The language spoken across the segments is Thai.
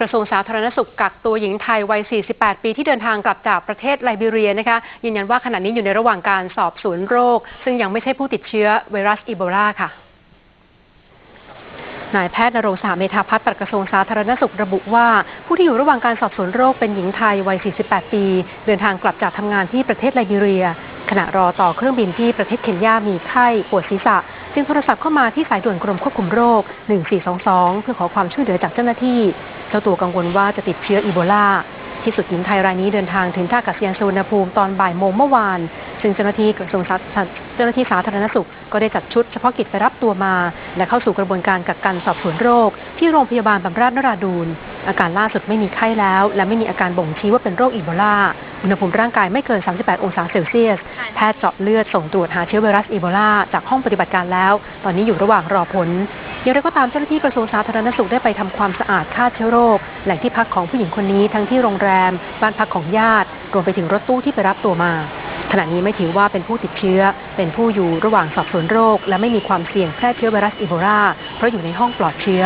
กระทรวงสาธารณสุขกักตัวหญิงไทยวัย 48 ปีที่เดินทางกลับจากประเทศไลบีเรียนะคะยืนยันว่าขณะนี้อยู่ในระหว่างการสอบสวนโรค ซึ่งยังไม่ใช่ผู้ติดเชื้อไวรัสอีโบลาค่ะนายแพทย์นรงค์สาเมธาพัฒน์ปลัดกระทรวงสาธารณสุขระบุว่า ผู้ที่อยู่ระหว่างการสอบสวนโรคเป็นหญิงไทยวัย 48 ปี เดินทางกลับจากทำงานที่ประเทศไลบีเรีย ขณะรอต่อเครื่องบินที่ประเทศเคนยามีไข้ปวดศีรษะ จึงโทรศัพท์เข้ามาที่สายด่วนกรมควบคุมโรค 1422 เพื่อขอความช่วยเหลือจากเจ้าหน้าที่ เจ้าตัวกังวลว่าจะติดเชื้ออีโบลาที่สุดหญิงไทยรายนี้เดินทางถึงท่าอากาศยานสุวรรณภูมิตอนบ่ายโมงเมื่อวาน ซึ่งเจ้าหน้าที่กระทรวงสาธารเจ้าหน้าที่สาธารณสุขก็ได้จัดชุดเฉพาะกิจไปรับตัวมา และเข้าสู่กระบวนการกักกันสอบสวนโรค ที่โรงพยาบาลบำราศนราดูน อาการล่าสุดไม่มีไข้แล้ว และไม่มีอาการบ่งชี้ว่าเป็นโรคอีโบลา อุณหภูมิร่างกายไม่เกิน 38 องศาเซลเซียส แพทย์เจาะเลือดส่งตรวจหาเชื้อไวรัสอีโบลาจากห้องปฏิบัติการแล้ว ตอนนี้อยู่ระหว่างรอผล อย่างไรก็ตามเจ้าหน้าที่กระทรวงสาธารณสุขได้ไปทำความสะอาดฆ่าเชื้อโรค แหล่งที่พักของผู้หญิงคนนี้ทั้งที่โรงแรม บ้านพักของญาติ รวมไปถึงรถตู้ที่ไปรับตัวมาขณะนี้ไม่ถือว่าเป็นผู้ติดเชื้อ เป็นผู้อยู่ระหว่างสอบสวนโรค และไม่มีความเสี่ยงแพร่เชื้อไวรัสอีโบลาเพราะอยู่ในห้องปลอดเชื้อ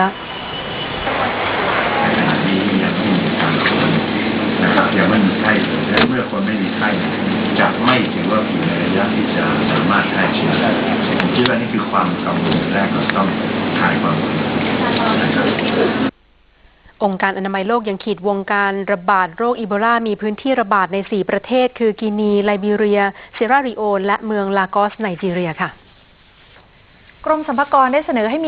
ข้และเมื่อคนไม่มีไข้จะไม่ถือว่าอยู่ในระยะที่จะสามารถแพร่เชื้อได้ผมคิดว่านี่คือความกังวลแรกเราต้องคลายความกังวลนะครับองค์การอนามัยโลกยังขีดวงการระบาดโรคอีโบลา มีพื้นที่ระบาดใน 4 ประเทศ คือกินี ไลบีเรีย เซราริโอน และเมืองลากอส ไนจีเรียค่ะ กรมสรรพากรได้เสนอให้มี